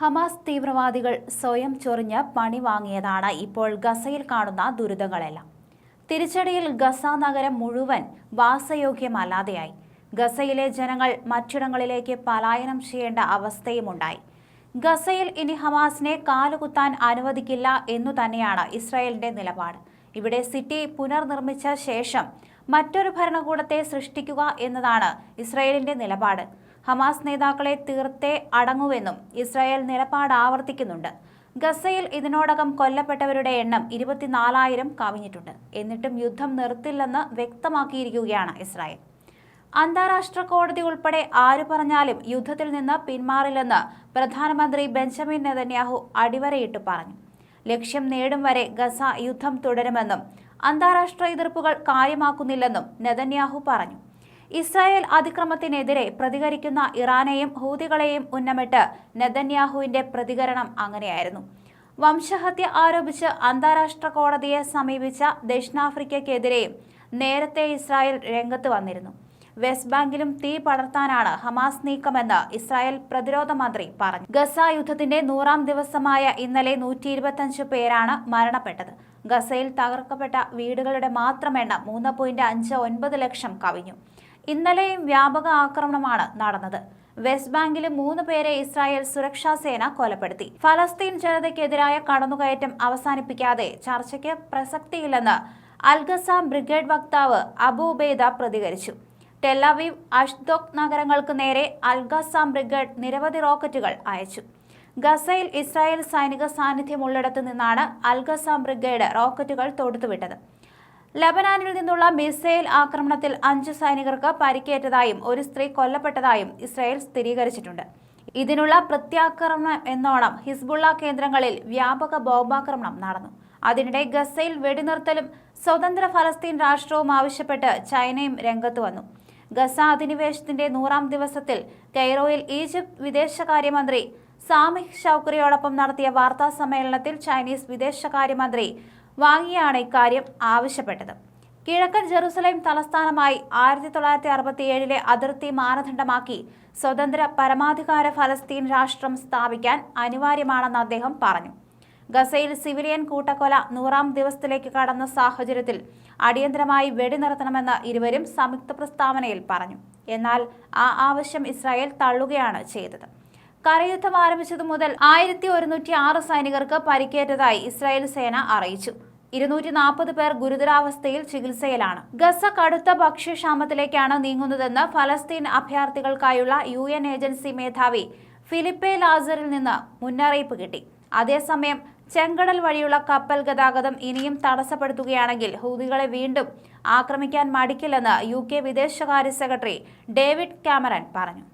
Hamas തീവ്രവാദികൾ സ്വയം ചൊറിഞ്ഞ് പണി വാങ്ങിയതാണ് ഇപ്പോൾ ഗസയിൽ കാണുന്ന ദുരിതങ്ങളെല്ലാം. തിരിച്ചടിയിൽ ഗസ നഗരം മുഴുവൻ വാസയോഗ്യമല്ലാതെയായി. ഗസയിലെ ജനങ്ങൾ മറ്റിടങ്ങളിലേക്ക് പലായനം ചെയ്യേണ്ട അവസ്ഥയുമുണ്ടായി. ഗസയിൽ ഇനി ഹമാസിനെ കാലുകുത്താൻ അനുവദിക്കില്ല എന്നു തന്നെയാണ് ഇസ്രായേലിന്റെ നിലപാട്. ഇവിടെ സിറ്റി പുനർനിർമ്മിച്ച ശേഷം മറ്റൊരു ഭരണകൂടത്തെ സൃഷ്ടിക്കുക എന്നതാണ് ഇസ്രായേലിന്റെ നിലപാട്. ഹമാസ് നേതാക്കളെ തീർത്തേ അടങ്ങുവെന്നും ഇസ്രായേൽ നിലപാട് ആവർത്തിക്കുന്നുണ്ട്. ഗസയിൽ ഇതിനോടകം കൊല്ലപ്പെട്ടവരുടെ എണ്ണം ഇരുപത്തിനാലായിരം കവിഞ്ഞിട്ടുണ്ട്. എന്നിട്ടും യുദ്ധം നിർത്തില്ലെന്ന് വ്യക്തമാക്കിയിരിക്കുകയാണ് ഇസ്രായേൽ. അന്താരാഷ്ട്ര കോടതി ഉൾപ്പെടെ ആര് പറഞ്ഞാലും യുദ്ധത്തിൽ നിന്ന് പിന്മാറില്ലെന്ന് പ്രധാനമന്ത്രി ബെഞ്ചമിൻ നെതന്യാഹു അടിവരയിട്ട് പറഞ്ഞു. ലക്ഷ്യം നേടും വരെ ഗസ യുദ്ധം തുടരുമെന്നും അന്താരാഷ്ട്ര എതിർപ്പുകൾ കാര്യമാക്കുന്നില്ലെന്നും നെതന്യാഹു പറഞ്ഞു. ഇസ്രായേൽ അതിക്രമത്തിനെതിരെ പ്രതികരിക്കുന്ന ഇറാനെയും ഹൂതികളെയും ഉന്നമിട്ട് നെതന്യാഹുവിന്റെ പ്രതികരണം അങ്ങനെയായിരുന്നു. വംശഹത്യ ആരോപിച്ച് അന്താരാഷ്ട്ര കോടതിയെ സമീപിച്ച ദക്ഷിണാഫ്രിക്കയ്ക്കെതിരെയും നേരത്തെ ഇസ്രായേൽ രംഗത്ത് വന്നിരുന്നു. വെസ്റ്റ് ബാങ്കിലും തീ പടർത്താനാണ് ഹമാസ് നീക്കമെന്ന് ഇസ്രായേൽ പ്രതിരോധ മന്ത്രി പറഞ്ഞു. ഗസ യുദ്ധത്തിന്റെ നൂറാം ദിവസമായ ഇന്നലെ നൂറ്റി പേരാണ് മരണപ്പെട്ടത്. ഗസയിൽ തകർക്കപ്പെട്ട വീടുകളുടെ മാത്രം എണ്ണം മൂന്ന് പോയിന്റ് അഞ്ച് ഒൻപത് ലക്ഷം കവിഞ്ഞു. ഇന്നലെയും വ്യാപക ആക്രമണമാണ് നടന്നത്. വെസ്റ്റ് ബാങ്കിൽ മൂന്ന് പേരെ ഇസ്രായേൽ സുരക്ഷാ സേന കൊലപ്പെടുത്തി. ഫലസ്തീൻ ജനതയ്ക്കെതിരായ കടന്നുകയറ്റം അവസാനിപ്പിക്കാതെ ചർച്ചയ്ക്ക് പ്രസക്തിയില്ലെന്ന് അൽഗസാം ബ്രിഗേഡ് വക്താവ് അബൂബേദ പ്രതികരിച്ചു. ടെല്ലവീവ് അഷ്ദോക് നഗരങ്ങൾക്ക് നേരെ അൽഗസാം ബ്രിഗേഡ് നിരവധി റോക്കറ്റുകൾ അയച്ചു. ഗസയിൽ ഇസ്രായേൽ സൈനിക സാന്നിധ്യമുള്ളിടത്ത് നിന്നാണ് അൽഗസാം ബ്രിഗേഡ് റോക്കറ്റുകൾ തൊടുത്തുവിട്ടത്. ലബനാനിൽ നിന്നുള്ള മിസൈൽ ആക്രമണത്തിൽ അഞ്ച് സൈനികർക്ക് പരിക്കേറ്റതായും ഒരു സ്ത്രീ കൊല്ലപ്പെട്ടതായും ഇസ്രായേൽ സ്ഥിരീകരിച്ചിട്ടുണ്ട്. ഇതിനുള്ള പ്രത്യാക്രമണം എന്നോണം ഹിസ്ബുള്ള കേന്ദ്രങ്ങളിൽ വ്യാപക ബോംബാക്രമണം നടന്നു. അതിനിടെ ഗസയിൽ വെടിനിർത്തലും സ്വതന്ത്ര ഫലസ്തീൻ രാഷ്ട്രവും ആവശ്യപ്പെട്ട് ചൈനയും രംഗത്ത് വന്നു. ഗസ അധിനിവേശത്തിന്റെ നൂറാം ദിവസത്തിൽ കെയ്റോയിൽ ഈജിപ്ത് വിദേശകാര്യമന്ത്രി സാമിഹ് ഷൌക്രിയോടൊപ്പം നടത്തിയ വാർത്താ സമ്മേളനത്തിൽ ചൈനീസ് വിദേശകാര്യമന്ത്രി വാങ്ങിയാണ് ഇക്കാര്യം ആവശ്യപ്പെട്ടത്. കിഴക്കൻ ജെറുസലേം തലസ്ഥാനമായി ആയിരത്തി തൊള്ളായിരത്തി അറുപത്തിയേഴിലെ അതിർത്തി മാനദണ്ഡമാക്കി സ്വതന്ത്ര പരമാധികാര ഫലസ്തീൻ രാഷ്ട്രം സ്ഥാപിക്കാൻ അനിവാര്യമാണെന്ന് അദ്ദേഹം പറഞ്ഞു. ഗസയിൽ സിവിലിയൻ കൂട്ടക്കൊല നൂറാം ദിവസത്തിലേക്ക് കടന്ന സാഹചര്യത്തിൽ അടിയന്തരമായി വെടിനിർത്തണമെന്ന് ഇരുവരും സംയുക്ത പ്രസ്താവനയിൽ പറഞ്ഞു. എന്നാൽ ആ ആവശ്യം ഇസ്രായേൽ തള്ളുകയാണ് ചെയ്തത്. കരയുദ്ധം ആരംഭിച്ചതു മുതൽ ആയിരത്തി ഒരുന്നൂറ്റി ആറ് സൈനികർക്ക് പരിക്കേറ്റതായി ഇസ്രായേൽ സേന അറിയിച്ചു. ഇരുന്നൂറ്റി നാൽപ്പത് പേർ ഗുരുതരാവസ്ഥയിൽ ചികിത്സയിലാണ്. ഗസ കടുത്ത ഭക്ഷ്യക്ഷാമത്തിലേക്കാണ് നീങ്ങുന്നതെന്ന് ഫലസ്തീൻ അഭയാർത്ഥികൾക്കായുള്ള യു ഏജൻസി മേധാവി ഫിലിപ്പെ ലാസറിൽ നിന്ന് മുന്നറിയിപ്പ് കിട്ടി. അതേസമയം ചെങ്കടൽ വഴിയുള്ള കപ്പൽ ഗതാഗതം ഇനിയും തടസ്സപ്പെടുത്തുകയാണെങ്കിൽ ഹൂതികളെ വീണ്ടും ആക്രമിക്കാൻ മടിക്കില്ലെന്ന് യു കെ വിദേശകാര്യ സെക്രട്ടറി ഡേവിഡ് കാമറൻ പറഞ്ഞു.